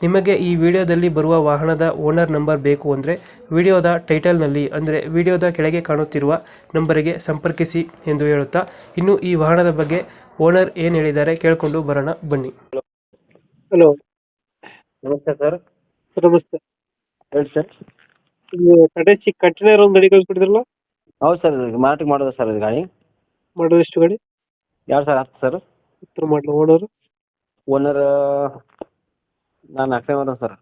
ನಿಮಗೆ ಈ ವಿಡಿಯೋದಲ್ಲಿ ಬರುವ ವಾಹನದ ಓನರ್ ನಂಬರ್ ಬೇಕು ಅಂದರೆ ವಿಡಿಯೋದ ಟೈಟಲ್ನಲ್ಲಿ ಅಂದರೆ ವಿಡಿಯೋದ ಕೆಳಗೆ ಕಾಣುತ್ತಿರುವ ನಂಬರಿಗೆ ಸಂಪರ್ಕಿಸಿ ಎಂದು ಹೇಳುತ್ತಾ ಇನ್ನು ಈ ವಾಹನದ ಬಗ್ಗೆ ಓನರ್ ಏನು ಹೇಳಿದ್ದಾರೆ ಕೇಳಿಕೊಂಡು ಬರೋಣ ಬನ್ನಿ. ಹಲೋ. ನಮಸ್ತೆ ಸರ್. ನಮಸ್ತೆ. ಹೇಳಿ ಸರ್. ಇದು ಕಂಟೈನರ್ ಒಂದು ಗಾಡಿ ಕಳಿಸ್ಬಿಟ್ಟಿದ್ರಲ್ಲ ಹೌದು ಸರ್ ಮಾರಾಟಕ್ಕೆ ಮಾಡೋದು ಸರ್ ಇದು ಗಾಡಿ. ಮಾಡೋದು ಎಷ್ಟು ಗಾಡಿ? ಎರಡು ಸಾವಿರ ಹತ್ತು ಸರ್. ಹತ್ತು ಮಾಡಲು ಓನರು? ಓನರ್ ನಾನು Akshay owner sir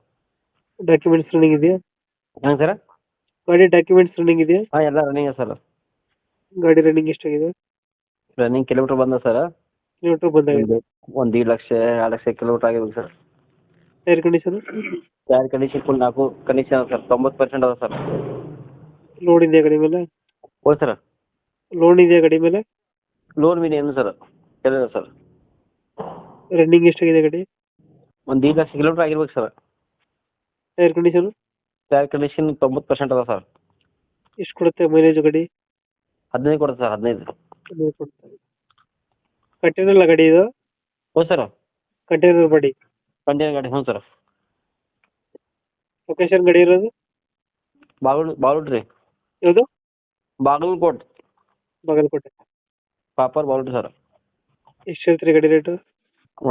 documents running ಇದೆಯಾ? ಹೆಂಗೆ ಸರ್ ಗಾಡಿ ಡಾಕ್ಯುಮೆಂಟ್ಸ್ ರನ್ನಿಂಗ್ ಇದೆಯಾ? ಹಾಂ ಎಲ್ಲ ರನ್ನಿಂಗ್ ಸರ್ ಗಾಡಿ ರನ್ನಿಂಗ್ ಎಷ್ಟಾಗಿದೆ? ರನ್ನಿಂಗ್ ಕಿಲೋಮೀಟ್ರ್ ಬಂದ ಸರ್ ಕಿಲೋಮೀಟರ್ ಬಂದಾಗಿದೆ ಒಂದು ದೀಡ್ ಲಕ್ಷ ಎರಡು ಲಕ್ಷ ಕಿಲೋಮೀಟ್ರ್ ಆಗಿರ್ಬೇಕು sir tyre condition air condition full ನಾಲ್ಕು. ಕಂಡೀಷನ್ ಅದ ಸರ್ ತೊಂಬತ್ತು ಪರ್ಸೆಂಟ್ ಅದ ಸರ್ ಲೋನ್ ಇದೆಯಾ ಗಾಡಿ ಮೇಲೆ? ಓ ಸರ್ ಲೋನ್ ಇದೆಯಾ ಗಾಡಿ ಮೇಲೆ? ಲೋನ್ ಮೇಲೆ ಏನು ಸರ್ ಎಲ್ಲ ಸರ್ ರನ್ನಿಂಗ್ ಎಷ್ಟಾಗಿದೆ ಗಾಡಿ? ಒಂದು ಈಗ ಲಕ್ಷ ಕಿಲೋಮೀಟ್ರ್ ಆಗಿರ್ಬೇಕು sir. Air condition tyre condition ತೊಂಬತ್ತು ಪರ್ಸೆಂಟ್ ಅದ ಸರ್. ಎಷ್ಟು ಕೊಡುತ್ತೆ ಮೈಲೇಜ್ ಗಾಡಿ? ಹದಿನೈದು ಕೊಡುತ್ತೆ ಸರ್ ಹದಿನೈದು. ಕಂಟೈನರ್ ಗಾಡಿ ಇದು? ಹ್ಞೂ ಸರ್. ಕಂಟೈನರ್ ಗಾಡಿ? ಕಂಟೈನರ್ ಗಾಡಿ ಹ್ಞೂ ಸರ್. ಲೊಕೇಶನ್ ಗಾಡಿ ಇರೋದು? ಬಾಗಲು ಬಾಗಲುಟ್ ರೀ. ಯಾವುದು? ಬಾಗಲಕೋಟ್. ಬಾಗಲಕೋಟೆ. ಪಾಪರ್ ಬಾಗಲುಟ್ ಸರ್. ಎಷ್ಟು ಹೇಳ್ತೀರಿ ಗಾಡಿ ರೇಟು?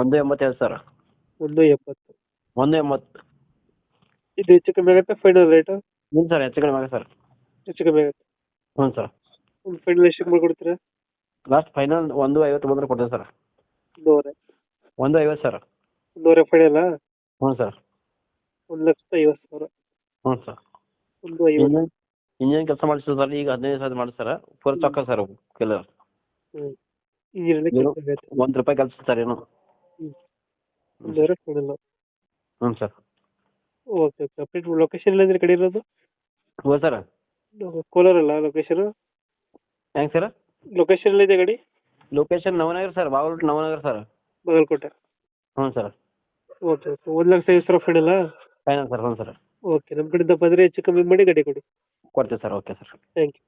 ಒಂದು ಎಂಬತ್ತೆರಡು ಸರ್. ಒಂದು ಎಪ್ಪತ್ತು ಒಂದು ಎಂಬತ್ತು. ಇದು ಹೆಚ್ಚು ಕಮ್ಮಿ ಆಗುತ್ತೆ ಫೈನಲ್ ರೇಟ್ ಹ್ಞೂ ಸರ್ ಹೆಚ್ಚು ಕಡಿಮೆ ಆಗುತ್ತೆ ಸರ್. ಹೆಚ್ಚು ಕಮ್ಮಿ ಆಗುತ್ತೆ. ಹ್ಞೂ ಸರ್. ಒಂದು ಫೈನಲ್ ಎಷ್ಟು ಮಾಡ್ಕೊಡ್ತೀರಾ? ಲಾಸ್ಟ್ ಫೈನಲ್ ಒಂದು ಐವತ್ತು ಬಂದ್ರೆ ಕೊಡ್ತೇವೆ ಸರ್. ಒಂದೂವರೆ. ಒಂದು ಐವತ್ತು ಸರ್. ಒಂದೂವರೆ ಫೈನಲ್ ಹ್ಞೂ ಸರ್. ಒಂದು ಲಕ್ಷದ ಐವತ್ತು ಸಾವಿರ. ಹ್ಞೂ ಸರ್. ಒಂದು ಐವತ್ತು. ಇಂಜಿನ್ ಇಂಜಿನ್ ಕೆಲಸ ಮಾಡಿಸ್ತೀವಿ ಸರ್? ಈಗ ಹದಿನೈದು ಸಾವಿರ ಮಾಡಿ ಸರ್? ಫುಲ್ ಚೊಕ್ಕ ಸರ್ ಕೆಲವು ಹ್ಞೂ ಇಂಜಿನಲ್ಲಿ ಒಂದು ರೂಪಾಯಿ ಕೆಲಸ ಸರ್ ಏನು? ಒಂದೂವರೆ ಇಲ್ಲ. ಹ್ಞೂ sir. Okay okay. Update location ಎಲ್ಲಿದೆ ಕಡೆ ಇರೋದು? ಹ್ಞೂ ಸರ್. ಕೋಲಾರ ಅಲ್ಲ ಲೊಕೇಶನ್ ಹೆಂಗೆ ಸರ್? ಲೊಕೇಶನ್ ಎಲ್ಲಿದೆ ಗಾಡಿ location Navanagar sir Bagalkote Navanagar sir. Bagalkote. ಹ್ಞೂ ಸರ್. Okay okay. ಒಂದು ಲಕ್ಷ ಐವತ್ತು ಸಾವಿರ ಫೈನಲ್ಲ ಫೈನಲ್ ಸರ್ ಹ್ಞೂ ಸರ್. ಓಕೆ ನಮ್ಮ ಕಡೆಯಿಂದ ಬಂದರೆ ಹೆಚ್ಚು ಕಮ್ಮಿ ಮಾಡಿ ಗಾಡಿ ಕೊಡಿ. ಕೊಡ್ತೀವಿ sir okay sir. Thank you